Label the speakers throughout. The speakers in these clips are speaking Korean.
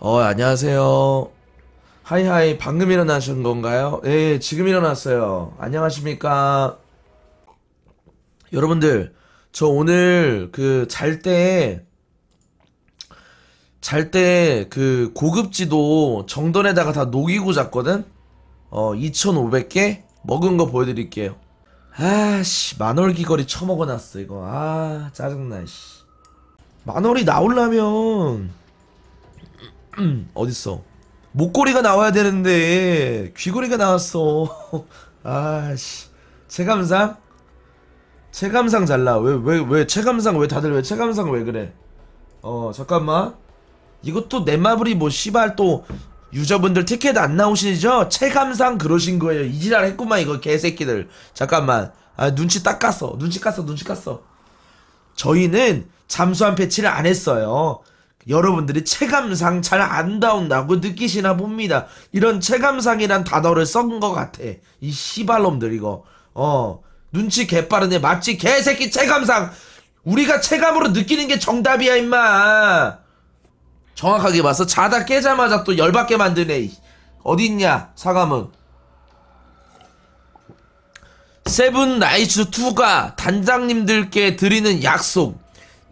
Speaker 1: 어, 안녕하세요. 하이하이, 방금 일어나신 건가요? 예, 지금 일어났어요. 안녕하십니까. 여러분들, 저 오늘 그 잘 때, 잘 때 그 고급지도 정돈에다가 다 녹이고 잤거든? 어, 2,500개? 먹은 거 보여드릴게요. 아씨, 만월기 거리 처먹어놨어, 이거. 아, 짜증나, 씨. 만월이 음, 어딨어? 목걸이가 나와야 되는데 귀걸이가 나왔어. 아씨, 체감상? 체감상 잘라. 왜왜 왜 체감상 왜 다들 왜 체감상 왜 그래? 어 잠깐만. 이것도 넷마블이 뭐 씨발 또 유저분들 티켓 안 나오시죠? 체감상 그러신 거예요. 이지랄 했구만 이거 개새끼들. 잠깐만. 아 눈치 딱 깠어. 눈치 깠어. 눈치 깠어. 저희는 잠수함 패치를 안 했어요. 여러분들이 체감상 잘안 나온다고 느끼시나 봅니다. 이런 체감상이란 단어를 쓴것 같아. 이 씨발놈들 이거. 어 눈치 개빠르네. 맞지 개새끼 체감상. 우리가 체감으로 느끼는 게 정답이야 임마. 정확하게 봐서 자다 깨자마자 또 열받게 만드네. 이. 어딨냐 사과문. 세븐 나이츠 2가 단장님들께 드리는 약속.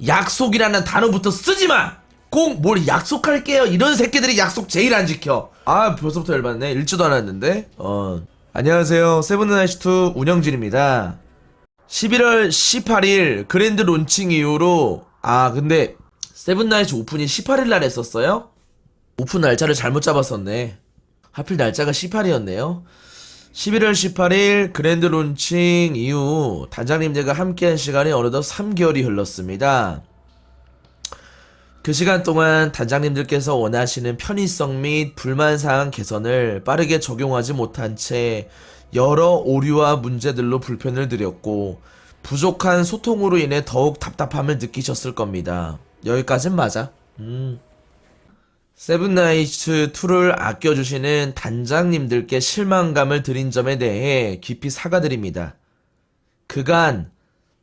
Speaker 1: 약속이라는 단어부터 쓰지 마! 꼭 뭘 약속할게요. 이런 새끼들이 약속 제일 안 지켜. 아, 벌써부터 열받네. 읽지도 않았는데. 어. 안녕하세요. 세븐 나이츠 2 운영진입니다. 11월 18일 그랜드 론칭 이후로 아, 근데 세븐 나이츠 오픈이 18일 날 했었어요? 오픈 날짜를 잘못 잡았었네. 하필 날짜가 18이었네요. 11월 18일 그랜드 론칭 이후 단장님들과 함께한 시간이 어느덧 3개월이 흘렀습니다. 그 시간 동안 단장님들께서 원하시는 편의성 및 불만사항 개선을 빠르게 적용하지 못한 채 여러 오류와 문제들로 불편을 드렸고 부족한 소통으로 인해 더욱 답답함을 느끼셨을 겁니다. 여기까진 맞아. 음. 세븐나이츠 2를 아껴주시는 단장님들께 실망감을 드린 점에 대해 깊이 사과드립니다. 그간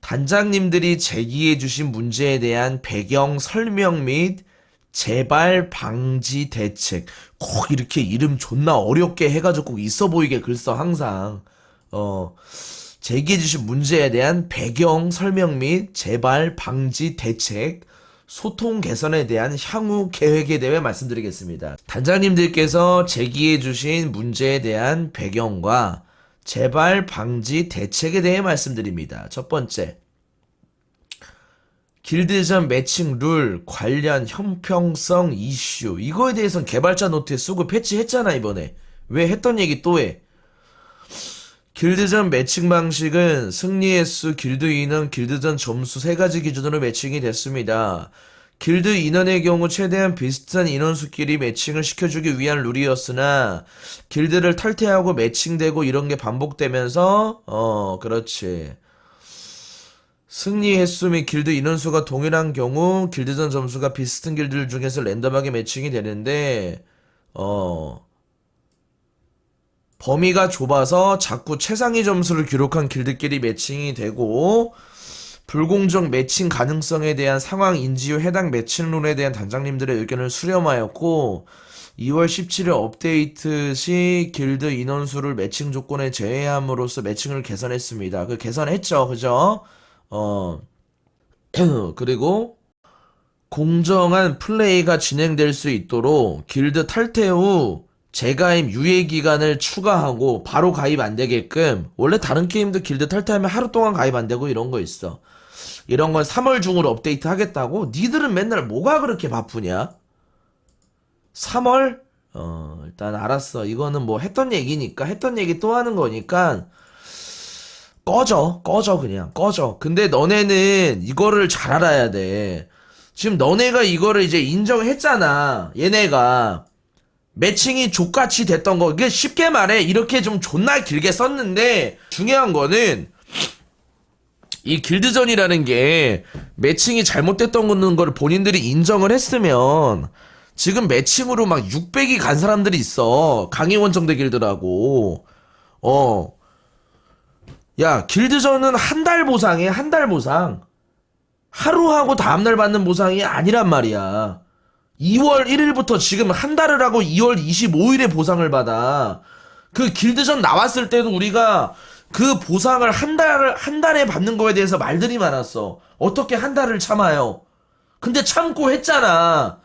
Speaker 1: 단장님들이 제기해 주신 문제에 대한 배경 설명 및 재발 방지 대책 꼭 이렇게 이름 존나 어렵게 해가지고 꼭 있어 보이게 글써 항상 어 제기해 주신 문제에 대한 배경 설명 및 재발 방지 대책 소통 개선에 대한 향후 계획에 대해 말씀드리겠습니다. 단장님들께서 제기해 주신 문제에 대한 배경과 재발 방지 대책에 대해 말씀드립니다. 첫 번째. 길드전 매칭 룰 관련 형평성 이슈. 이거에 대해서는 개발자 노트에 쓰고 패치했잖아, 이번에. 왜 했던 얘기 또 해? 길드전 매칭 방식은 승리 횟수, 길드 인원, 길드전 점수 세 가지 기준으로 매칭이 됐습니다. 길드 인원의 경우 최대한 비슷한 인원수끼리 매칭을 시켜주기 위한 룰이었으나 길드를 탈퇴하고 매칭되고 이런 게 반복되면서 어 그렇지. 승리 횟수 및 길드 인원수가 동일한 경우 길드전 점수가 비슷한 길드들 중에서 랜덤하게 매칭이 되는데 어 범위가 좁아서 자꾸 최상위 점수를 기록한 길드끼리 매칭이 되고 불공정 매칭 가능성에 대한 상황 인지 후 해당 매칭 룰에 대한 단장님들의 의견을 수렴하였고 2월 17일 업데이트 시 길드 인원수를 매칭 조건에 제외함으로써 매칭을 개선했습니다. 그 개선했죠. 그죠? 어. 그리고 공정한 플레이가 진행될 수 있도록 길드 탈퇴 후 재가입 유예 기간을 추가하고 바로 가입 안 되게끔 원래 다른 게임도 길드 탈퇴하면 하루 동안 가입 안 되고 이런 거 있어. 이런 건 3월 중으로 업데이트 하겠다고? 니들은 맨날 뭐가 그렇게 바쁘냐? 3월? 어, 일단 알았어. 이거는 뭐 했던 얘기니까 했던 얘기 또 하는 거니까 꺼져. 꺼져 그냥. 꺼져. 근데 너네는 이거를 잘 알아야 돼. 지금 너네가 이거를 이제 인정했잖아. 얘네가 매칭이 족같이 됐던 거. 이게 쉽게 말해. 이렇게 좀 존나 길게 썼는데 중요한 거는 이 길드전이라는 게 매칭이 잘못됐던 거를 본인들이 인정을 했으면 지금 매칭으로 막 600이 간 사람들이 있어. 강의원 정대 길드라고. 어. 야, 길드전은 한 달 보상에 한 달 보상. 하루 하고 다음날 받는 보상이 아니란 말이야. 2월 1일부터 지금 한 달을 하고 2월 25일에 보상을 받아. 그 길드전 나왔을 때도 우리가 그 보상을 한 달을, 한 달에 받는 거에 대해서 말들이 많았어. 어떻게 한 달을 참아요? 근데 참고 했잖아.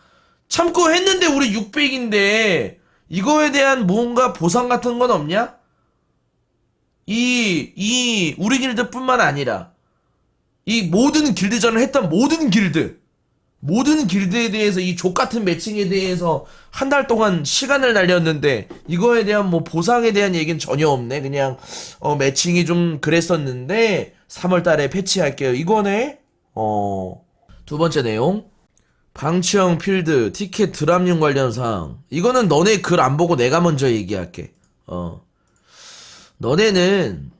Speaker 1: 참고 했는데 우리 600인데 이거에 대한 뭔가 보상 같은 건 없냐? 이, 이, 우리 길드뿐만 아니라 이 모든 길드전을 했던 모든 길드 모든 길드에 대해서 이 족같은 매칭에 대해서 한 달 동안 시간을 날렸는데 이거에 대한 뭐 보상에 대한 얘기는 전혀 없네. 그냥 어 매칭이 좀 그랬었는데 3월 달에 패치할게요. 이거네 어 두 번째 내용. 방치형 필드 티켓 드랍용 관련 사항. 이거는 너네 글 안 보고 내가 먼저 얘기할게. 어. 너네는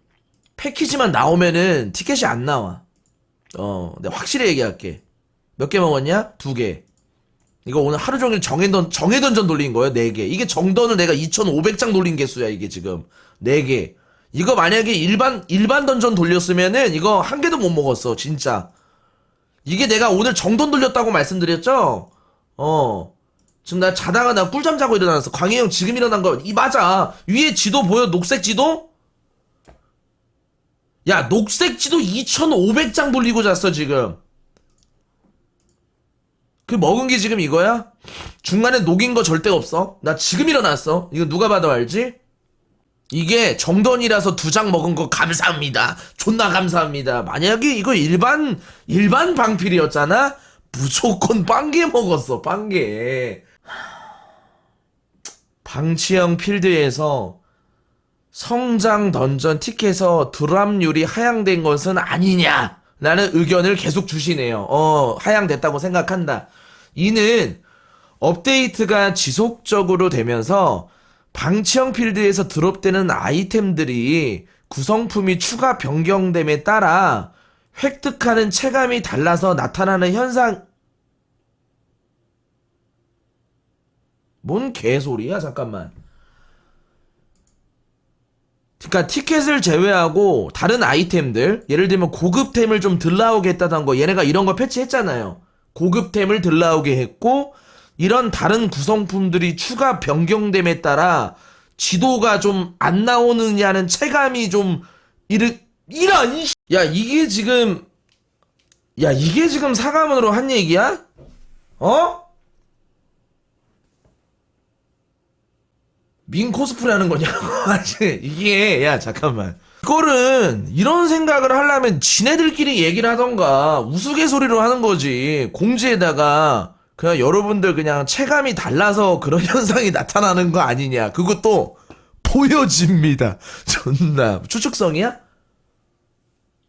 Speaker 1: 패키지만 나오면은 티켓이 안 나와. 어, 내가 확실히 얘기할게. 몇 개 먹었냐? 두 개. 이거 오늘 하루 종일 정해던, 정해던전 돌린 거예요, 네 개. 이게 정던을 내가 2,500장 돌린 개수야, 이게 지금. 네 개. 이거 만약에 일반, 일반 던전 돌렸으면은 이거 한 개도 못 먹었어, 진짜. 이게 내가 오늘 정돈 돌렸다고 말씀드렸죠? 어. 지금 나 자다가 나 꿀잠 자고 일어났어. 광희 형 지금 일어난 거, 이 맞아. 위에 지도 보여? 녹색 지도? 야, 녹색 지도 2,500장 돌리고 잤어, 지금. 그 먹은 게 지금 이거야? 중간에 녹인 거 절대 없어. 나 지금 일어났어. 이거 누가 봐도 알지? 이게 정돈이라서 두 장 먹은 거 감사합니다. 존나 감사합니다. 만약에 이거 일반, 일반 방필이었잖아? 무조건 빵개 먹었어, 빵개. 방치형 필드에서 성장 던전 티켓에서 드랍률이 하향된 것은 아니냐? 라는 의견을 계속 주시네요. 어, 하향됐다고 생각한다. 이는 업데이트가 지속적으로 되면서 방치형 필드에서 드롭되는 아이템들이 구성품이 추가 변경됨에 따라 획득하는 체감이 달라서 나타나는 현상. 뭔 개소리야, 잠깐만. 그러니까 티켓을 제외하고 다른 아이템들 예를 들면 고급템을 좀덜 나오게 했다던 거 얘네가 이런 거 패치했잖아요 고급템을 덜 나오게 했고 이런 다른 구성품들이 추가 변경됨에 따라 지도가 좀 안 나오느냐는 체감이 좀 이르 이런 야 이게 지금 야 이게 지금 사과문으로 한 얘기야? 어? 민 코스프레 하는. 아니, 이게, 야, 잠깐만. 이거는, 이런 생각을 하려면 지네들끼리 얘기를 하던가, 우스갯소리로 하는 거지. 공지에다가, 그냥 여러분들 그냥 체감이 달라서 그런 현상이 나타나는 거 아니냐. 그것도, 보여집니다. 존나. 추측성이야?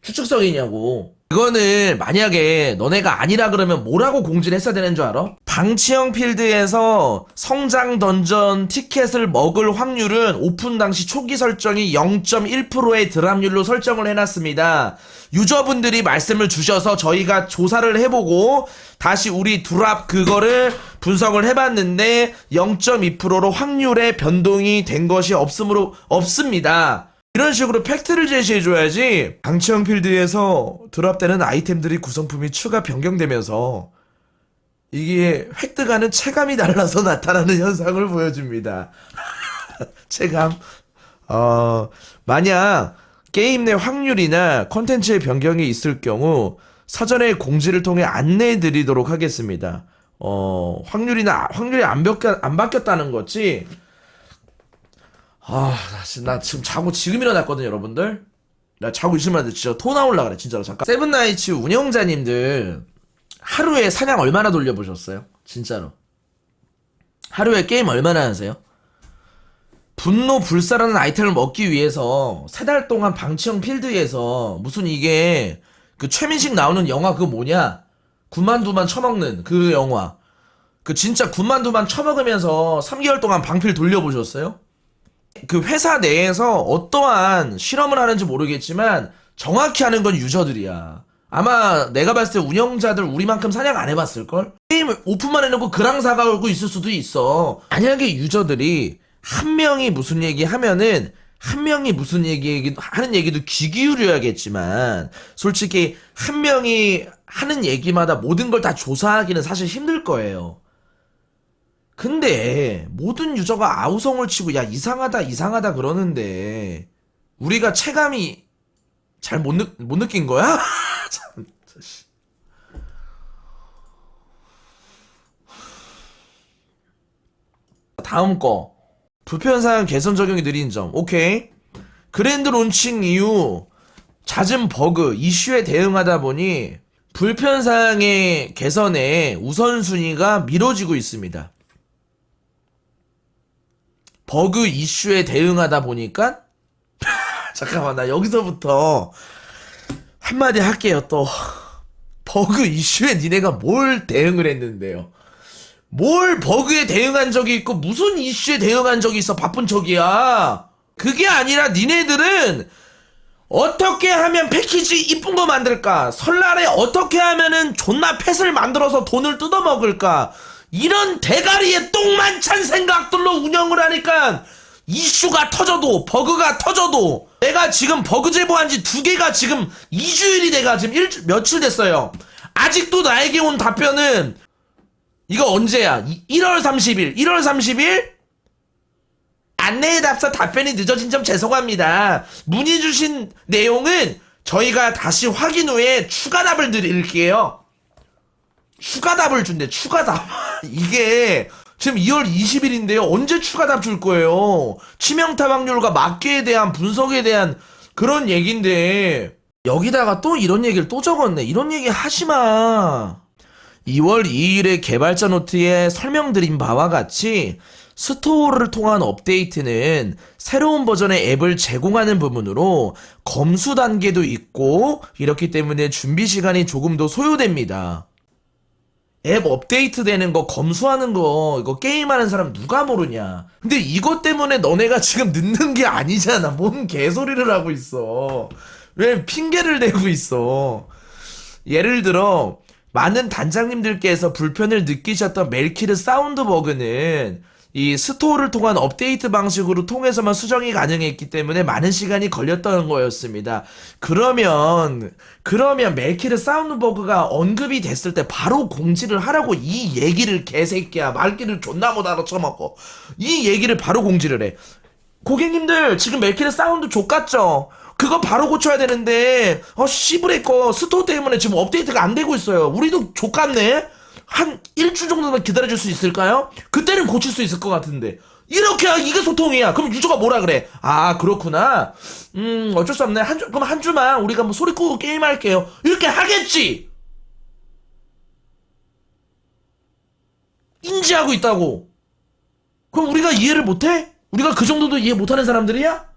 Speaker 1: 추측성이냐고. 이거는 만약에 너네가 아니라 그러면 뭐라고 공지를 했어야 되는 줄 알아? 방치형 필드에서 성장 던전 티켓을 먹을 확률은 오픈 당시 초기 설정이 0.1%의 드랍률로 설정을 해놨습니다. 유저분들이 말씀을 주셔서 저희가 조사를 해보고 다시 우리 드랍 그거를 분석을 해봤는데 0.2%로 확률의 변동이 된 것이 없으므로 없습니다. 이런 식으로 팩트를 제시해줘야지 방치형 필드에서 드랍되는 아이템들이 구성품이 추가 변경되면서 이게 획득하는 체감이 달라서 나타나는 현상을 보여줍니다. 체감. 어, 만약 게임 내 확률이나 컨텐츠의 변경이 있을 경우 사전에 공지를 통해 안내해 드리도록 하겠습니다. 어, 확률이나, 확률이 안, 바뀌, 안 바뀌었다는 거지. 아, 나, 지금 자고 지금 일어났거든, 여러분들. 나 자고 있으면 진짜 토 나올라 그래, 진짜로. 잠깐. 세븐나이츠 운영자님들, 하루에 사냥 얼마나 돌려보셨어요? 진짜로. 하루에 게임 얼마나 하세요? 분노 불사라는 아이템을 먹기 위해서 세 달 동안 방치형 필드에서 무슨 이게 그 최민식 나오는 영화 그거 뭐냐? 군만두만 처먹는 그 영화. 그 진짜 군만두만 처먹으면서 3개월 동안 방필 돌려보셨어요? 그 회사 내에서 어떠한 실험을 하는지 모르겠지만 정확히 하는 건 유저들이야. 아마 내가 봤을 때 운영자들 우리만큼 사냥 안 해봤을걸? 게임 오픈만 해놓고 그랑사가 오고 있을 수도 있어. 만약에 유저들이 한 명이 무슨 얘기 하면은 한 명이 무슨 얘기 하는 얘기도 귀 기울여야겠지만 솔직히 한 명이 하는 얘기마다 모든 걸 다 조사하기는 사실 힘들 거예요. 근데 모든 유저가 아우성을 치고 야 이상하다 이상하다 그러는데 우리가 체감이 잘못 못 느낀 거야? 참. 다음 거 불편사항 개선 적용이 느린 점 오케이 그랜드 론칭 이후 잦은 버그 이슈에 대응하다 보니 불편사항의 개선에 우선순위가 미뤄지고 있습니다 버그 이슈에 대응하다 보니까 잠깐만 나 여기서부터 한마디 할게요 또. 버그 이슈에 니네가 뭘 대응을 했는데요? 뭘 버그에 대응한 적이 있고 무슨 이슈에 대응한 적이 있어? 바쁜 척이야. 그게 아니라 니네들은 어떻게 하면 패키지 이쁜 거 만들까? 설날에 어떻게 하면은 존나 펫을 만들어서 돈을 뜯어먹을까 이런 대가리에 똥만 찬 생각들로 운영을 하니까 이슈가 터져도 버그가 터져도 내가 지금 버그 제보한 지 두 개가 지금 2주일이 돼가 지금 일, 며칠 됐어요 아직도 나에게 온 답변은 이거 언제야? 이- 1월 30일. 1월 30일? 안내에 답사 답변이 늦어진 점 죄송합니다. 문의 주신 내용은 저희가 다시 확인 후에 추가 답을 드릴게요. 추가 답을 준대, 추가 답. 이게 지금 2월 20일인데요. 언제 추가 답 줄 거예요? 치명타 확률과 막기에 대한 분석에 대한 그런 얘기인데 여기다가 또 이런 얘기를 또 적었네. 이런 얘기 하지 마. 2월 2일에 개발자 노트에 설명드린 바와 같이 스토어를 통한 업데이트는 새로운 버전의 앱을 제공하는 부분으로 검수 단계도 있고 이렇기 때문에 준비 시간이 조금 더 소요됩니다. 앱 업데이트 되는 거 검수하는 거 이거 게임하는 사람 누가 모르냐? 근데 이것 때문에 너네가 지금 늦는 게 아니잖아. 뭔 개소리를 하고 있어. 왜 핑계를 대고 있어? 예를 들어 많은 단장님들께서 불편을 느끼셨던 멜키르 사운드 버그는 이 스토어를 통한 업데이트 방식으로 통해서만 수정이 가능했기 때문에 많은 시간이 걸렸던 거였습니다. 그러면 그러면 멜키르 사운드 버그가 언급이 됐을 때 바로 공지를 하라고 이 얘기를 개새끼야 말귀를 존나 못 알아쳐먹고 이 얘기를 바로 공지를 해. 고객님들 지금 멜키르 사운드 족같죠? 그거 바로 고쳐야 되는데 어 씨브레 거 스토어 때문에 지금 업데이트가 안 되고 있어요 우리도 족같네 한 일주 정도만 기다려줄 수 있을까요? 그때는 고칠 수 있을 것 같은데. 이렇게 하- 이게 소통이야. 그럼 유저가 뭐라 그래? 아 그렇구나. 음 어쩔 수 없네. 한 주 그럼 한 주만 우리가 뭐 소리 끄고 게임할게요. 이렇게 하겠지! 인지하고 있다고. 그럼 우리가 이해를 못해? 우리가 그 정도도 이해 못하는 사람들이야?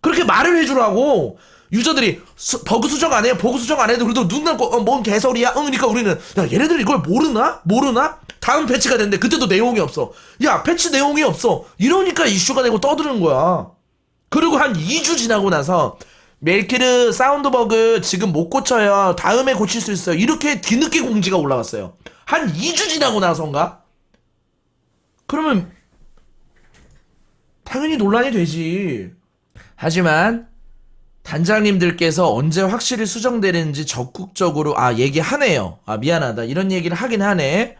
Speaker 1: 그렇게 말을 해주라고 유저들이 수- 버그 수정 안 해요? 버그 수정 안 해도 그래도 눈 감고 어, 뭔 개소리야? 응 그러니까 우리는 야 얘네들 이걸 모르나? 모르나? 다음 패치가 됐는데 그때도 내용이 없어. 야 패치 내용이 없어. 이러니까 이슈가 되고 떠드는 거야. 그리고 한 2주 지나고 나서 멜키르 사운드 버그 지금 못 고쳐요. 다음에 고칠 수 있어요. 이렇게 뒤늦게 공지가 올라갔어요. 한 2주 지나고 나선가? 그러면 당연히 논란이 되지. 하지만 단장님들께서 언제 확실히 수정되는지 적극적으로 아 얘기하네요. 아 미안하다 이런 얘기를 하긴 하네.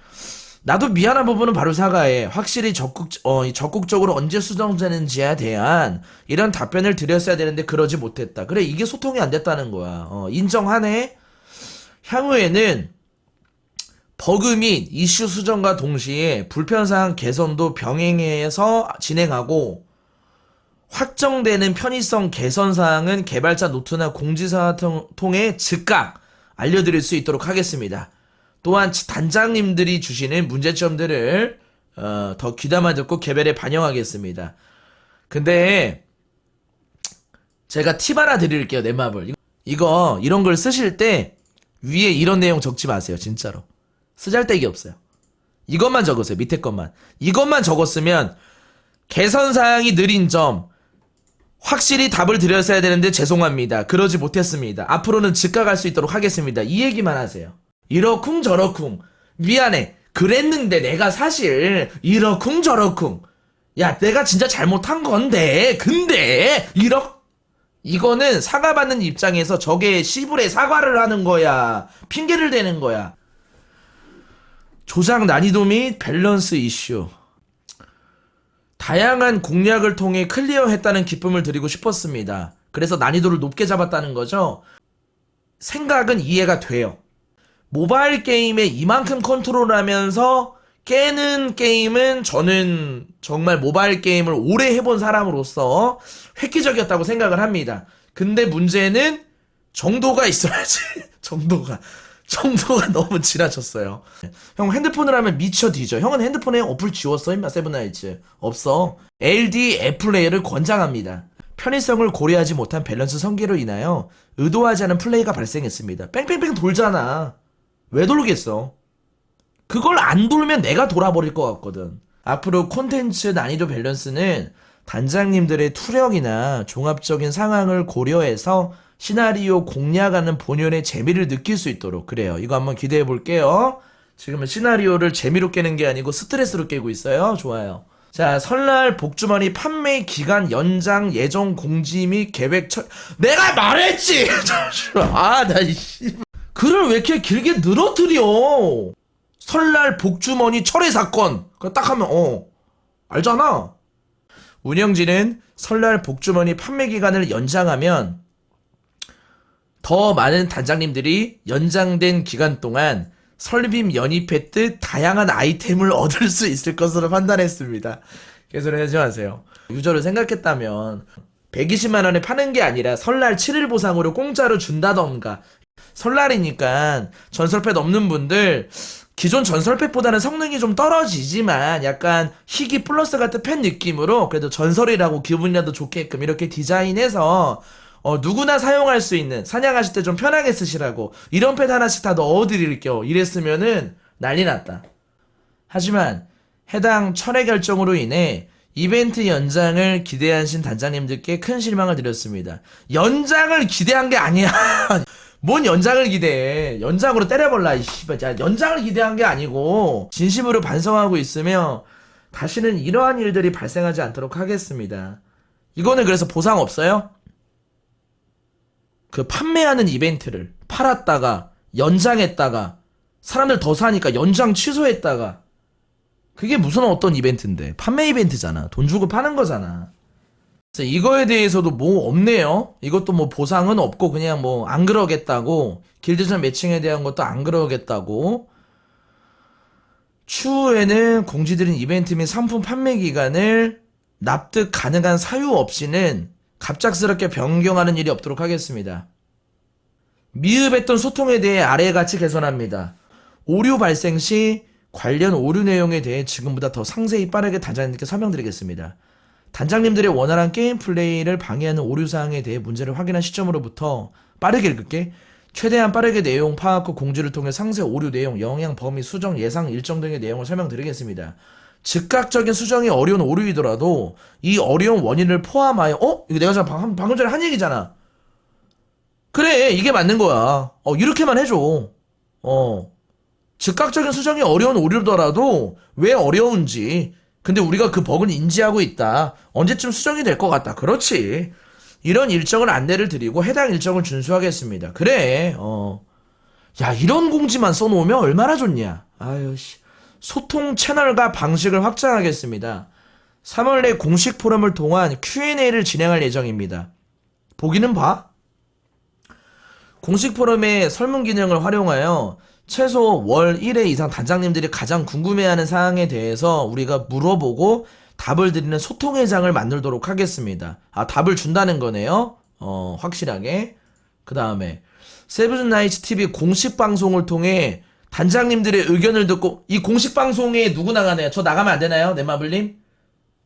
Speaker 1: 나도 미안한 부분은 바로 사과해. 확실히 적극 어 적극적으로 언제 수정되는지에 대한 이런 답변을 드렸어야 되는데 그러지 못했다. 그래 이게 소통이 안 됐다는 거야. 어 인정하네. 향후에는 버그 및 이슈 수정과 동시에 불편사항 개선도 병행해서 진행하고 확정되는 편의성 개선 사항은 개발자 노트나 공지사 통- 통해 즉각 알려드릴 수 있도록 하겠습니다. 또한 단장님들이 주시는 문제점들을 어, 더 귀담아 듣고 개별에 반영하겠습니다. 근데 제가 팁 하나 드릴게요, 넷마블. 이거- 이거 이런 걸 쓰실 때 위에 이런 내용 적지 마세요, 진짜로. 쓰잘데기 없어요. 이것만 적으세요, 밑에 것만. 이것만 적었으면 개선 사항이 느린 점 확실히 답을 드렸어야 되는데 죄송합니다. 그러지 못했습니다. 앞으로는 즉각할 수 있도록 하겠습니다. 이 얘기만 하세요. 이러쿵 저러쿵 미안해. 그랬는데 내가 사실 이러쿵 저러쿵 야 내가 진짜 잘못한 건데 근데 이러 이거는 사과받는 입장에서 저게 시불에 사과를 하는 거야. 핑계를 대는 거야. 조작 난이도 및 밸런스 이슈. 다양한 공략을 통해 클리어했다는 기쁨을 드리고 싶었습니다. 그래서 난이도를 높게 잡았다는 거죠. 생각은 이해가 돼요. 모바일 게임에 이만큼 컨트롤하면서 깨는 게임은 저는 정말 모바일 게임을 오래 해본 사람으로서 획기적이었다고 생각을 합니다. 근데 문제는 정도가 있어야지. 정도가. 정도가 너무 지나쳤어요. 형 핸드폰을 하면 미쳐 뒤져. 형은 핸드폰에 어플 지웠어? 임마 세븐나이츠. 없어. LD 애플레이를 권장합니다. 편의성을 고려하지 못한 밸런스 성계로 인하여 의도하지 않은 플레이가 발생했습니다. 뺑뺑뺑 돌잖아. 왜 돌겠어? 그걸 안 돌면 내가 돌아버릴 것 같거든. 앞으로 콘텐츠 난이도 밸런스는 단장님들의 투력이나 종합적인 상황을 고려해서 시나리오 공략하는 본연의 재미를 느낄 수 있도록 그래요. 이거 한번 기대해 볼게요. 지금은 시나리오를 재미로 깨는 게 아니고 스트레스로 깨고 있어요. 좋아요. 자, 설날 복주머니 판매 기간 연장 예정 공지 및 계획 철 내가 말했지. 아, 나 이씨. 글을 왜 이렇게 길게 늘어뜨려? 설날 복주머니 철회 사건. 그거 딱 하면 어 알잖아. 운영진은 설날 복주머니 판매 기간을 연장하면 더 많은 단장님들이 연장된 기간 동안 설빔 연입했듯 다양한 아이템을 얻을 수 있을 것으로 판단했습니다. 개소리 하지 마세요. 유저를 생각했다면 120만 원에 파는 게 아니라 설날 7일 보상으로 공짜로 준다던가 설날이니까 전설패 없는 분들 기존 전설팩보다는 성능이 좀 떨어지지만 약간 희귀 플러스 같은 팬 느낌으로 그래도 전설이라고 기분이라도 좋게끔 이렇게 디자인해서 어, 누구나 사용할 수 있는 사냥하실 때 좀 편하게 쓰시라고 이런 펫 하나씩 다 넣어드릴게요. 이랬으면은 난리 났다. 하지만 해당 철회 결정으로 인해 이벤트 연장을 기대하신 단장님들께 큰 실망을 드렸습니다. 연장을 기대한 게 아니야. 뭔 연장을 기대해. 연장으로 때려볼라, 이 씨발. 야, 연장을 기대한 게 아니고, 진심으로 반성하고 있으며, 다시는 이러한 일들이 발생하지 않도록 하겠습니다. 이거는 그래서 보상 없어요? 그 판매하는 이벤트를 팔았다가, 연장했다가, 사람들 더 사니까 연장 취소했다가, 그게 무슨 어떤 이벤트인데. 판매 이벤트잖아. 돈 주고 파는 거잖아. 그래서 이거에 대해서도 뭐 없네요. 이것도 뭐 보상은 없고 그냥 뭐 안 그러겠다고 길드전 매칭에 대한 것도 안 그러겠다고 추후에는 공지드린 이벤트 및 상품 판매 기간을 납득 가능한 사유 없이는 갑작스럽게 변경하는 일이 없도록 하겠습니다. 미흡했던 소통에 대해 아래의 같이 개선합니다. 오류 발생 시 관련 오류 내용에 대해 지금보다 더 상세히 빠르게 단장님께 설명드리겠습니다. 단장님들의 원활한 게임 플레이를 방해하는 오류 사항에 대해 문제를 확인한 시점으로부터 빠르게 읽을게. 최대한 빠르게 내용 파악 후 공지를 통해 상세 오류 내용, 영향, 범위, 수정, 예상, 일정 등의 내용을 설명드리겠습니다. 즉각적인 수정이 어려운 오류이더라도 이 어려운 원인을 포함하여 어? 이거 내가 자- 방, 방금 전에 한 얘기잖아. 그래 이게 맞는 거야. 어 이렇게만 해줘. 어 즉각적인 수정이 어려운 오류더라도 왜 어려운지 근데 우리가 그 버그는 인지하고 있다. 언제쯤 수정이 될 것 같다. 그렇지. 이런 일정을 안내를 드리고 해당 일정을 준수하겠습니다. 그래. 어. 야, 이런 공지만 써놓으면 얼마나 좋냐. 아유, 씨. 소통 채널과 방식을 확장하겠습니다. 3월 내 공식 포럼을 통한 Q&A를 진행할 예정입니다. 보기는 봐. 공식 포럼의 설문 기능을 활용하여 최소 월 1회 이상 단장님들이 가장 궁금해하는 사항에 대해서 우리가 물어보고 답을 드리는 소통의 장을 만들도록 하겠습니다. 아, 답을 준다는 거네요. 어, 확실하게. 그 다음에 세븐 나이츠 TV 공식 방송을 통해 단장님들의 의견을 듣고 이 공식 방송에 누구 나가나요? 저 나가면 안 되나요? 네마블님?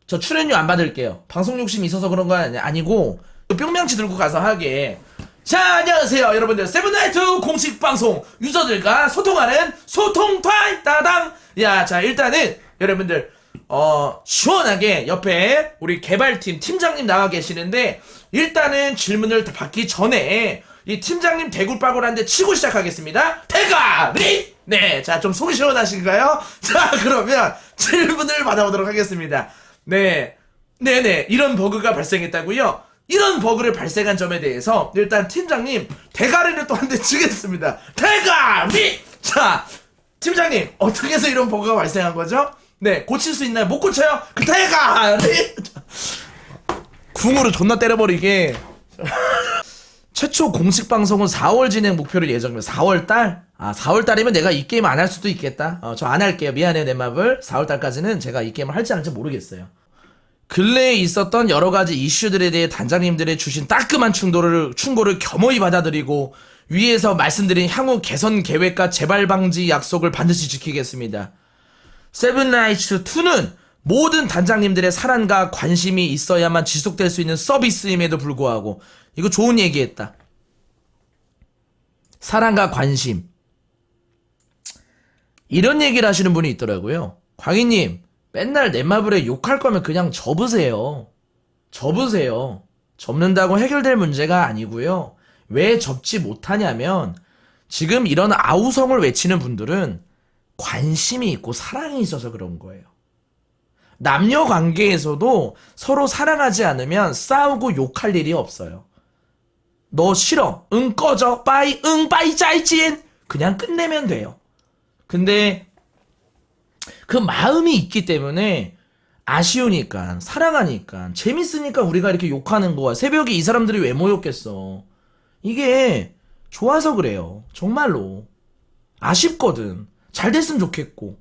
Speaker 1: 저 출연료 안 받을게요. 방송 욕심이 있어서 그런 건 아니- 아니고 뿅명치 들고 가서 하게. 자 안녕하세요 여러분들 세븐나이트 공식 방송 유저들과 소통하는 소통 타임 따당. 야 자 일단은 여러분들 어 시원하게 옆에 우리 개발팀 팀장님 나와 계시는데 일단은 질문을 다 받기 전에 이 팀장님 대굴빠굴한데 치고 시작하겠습니다. 대가리! 네, 자, 좀 속이 시원하신가요? 자, 그러면 질문을 받아보도록 하겠습니다. 네, 네네, 이런 버그가 발생했다고요? 이런 버그를 발생한 점에 대해서 일단 팀장님 대가리를 또 한 대 치겠습니다. 대가리! 자, 팀장님 어떻게 해서 이런 버그가 발생한 거죠? 네 고칠 수 있나요? 못 고쳐요? 그타해가 궁으로 존나 때려버리게 최초 공식 방송은 4월 진행 목표를 예정입니다 4월 달? 아 4월 달이면 내가 이 게임 안 할 수도 있겠다. 어, 저 안 할게요. 미안해요 넷마블 4월 달까지는 제가 이 게임을 할지 안 할지 모르겠어요. 근래에 있었던 여러 가지 이슈들에 대해 단장님들의 주신 따끔한 충고를, 충고를 겸허히 받아들이고 위에서 말씀드린 향후 개선 계획과 재발 방지 약속을 반드시 지키겠습니다. 세븐나이츠 2는 모든 단장님들의 사랑과 관심이 있어야만 지속될 수 있는 서비스임에도 불구하고 이거 좋은 얘기했다. 사랑과 관심. 이런 얘기를 하시는 분이 있더라고요. 광희님, 맨날 넷마블에 욕할 거면 그냥 접으세요. 접으세요. 접는다고 해결될 문제가 아니고요. 왜 접지 못하냐면 지금 이런 아우성을 외치는 분들은 관심이 있고 사랑이 있어서 그런 거예요. 남녀 관계에서도 서로 사랑하지 않으면 싸우고 욕할 일이 없어요. 너 싫어. 응 꺼져. 빠이. 응 빠이 짜이찐. 그냥 끝내면 돼요. 근데 그 마음이 있기 때문에 아쉬우니까 사랑하니까 재밌으니까 우리가 이렇게 욕하는 거야. 새벽에 이 사람들이 왜 모였겠어. 이게 좋아서 그래요. 정말로. 아쉽거든. 잘 됐으면 좋겠고.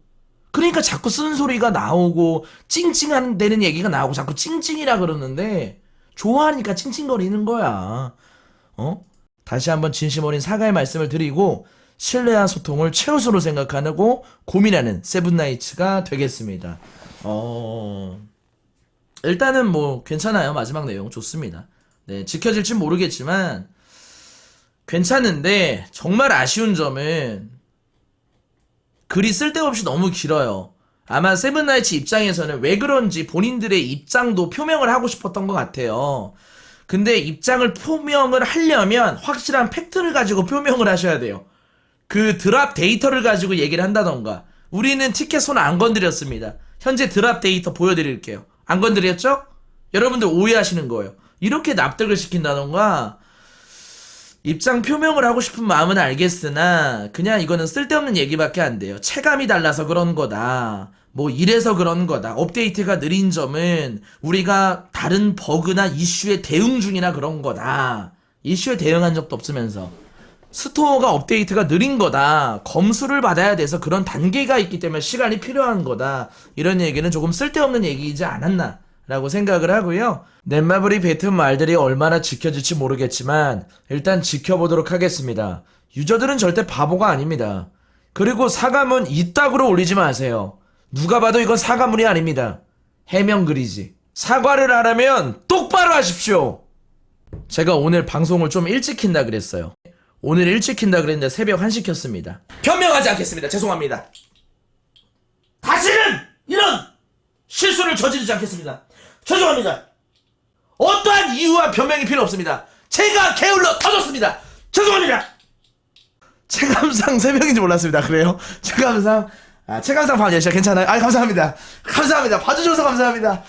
Speaker 1: 그러니까 자꾸 쓰는 소리가 나오고 찡찡한 되는 얘기가 나오고 자꾸 찡찡이라 그러는데 좋아하니까 찡찡거리는 거야. 어? 다시 한번 진심 어린 사과의 말씀을 드리고 신뢰와 소통을 최우선으로 생각하고 고민하는 세븐나이츠가 되겠습니다. 어... 일단은 뭐 괜찮아요. 마지막 내용 좋습니다. 네, 지켜질지 모르겠지만 괜찮은데 정말 아쉬운 점은 글이 쓸데없이 너무 길어요. 아마 세븐나이츠 입장에서는 왜 그런지 본인들의 입장도 표명을 하고 싶었던 것 같아요. 근데 입장을 표명을 하려면 확실한 팩트를 가지고 표명을 하셔야 돼요. 그 드랍 데이터를 가지고 얘기를 한다던가. 우리는 티켓 손 안 건드렸습니다. 현재 드랍 데이터 보여드릴게요. 안 건드렸죠? 여러분들 오해하시는 거예요. 이렇게 납득을 시킨다던가, 입장 표명을 하고 싶은 마음은 알겠으나 그냥 이거는 쓸데없는 얘기밖에 안 돼요. 체감이 달라서 그런 거다. 뭐 이래서 그런 거다. 업데이트가 느린 점은 우리가 다른 버그나 이슈에 대응 중이나 그런 거다. 이슈에 대응한 적도 없으면서 스토어가 업데이트가 느린 거다. 검수를 받아야 돼서 그런 단계가 있기 때문에 시간이 필요한 거다. 이런 얘기는 조금 쓸데없는 얘기이지 않았나. 라고 생각을 하고요. 넷마블이 뱉은 말들이 얼마나 지켜질지 모르겠지만 일단 지켜보도록 하겠습니다. 유저들은 절대 바보가 아닙니다. 그리고 사과문 이따구로 올리지 마세요. 누가 봐도 이건 사과문이 아닙니다. 해명글이지. 사과를 하라면 똑바로 하십시오. 제가 오늘 방송을 좀 일찍 킨다 그랬어요. 오늘 일찍 킨다 그랬는데 새벽 1시 켰습니다. 변명하지 않겠습니다. 죄송합니다. 다시는 이런 실수를 저지르지 않겠습니다. 죄송합니다. 어떠한 이유와 변명이 필요 없습니다. 제가 게을러 터졌습니다. 죄송합니다. 체감상 새벽인지 몰랐습니다. 그래요? 체감상 아, 체감상 밤 10시야 괜찮아요? 아 감사합니다. 감사합니다. 봐주셔서 감사합니다.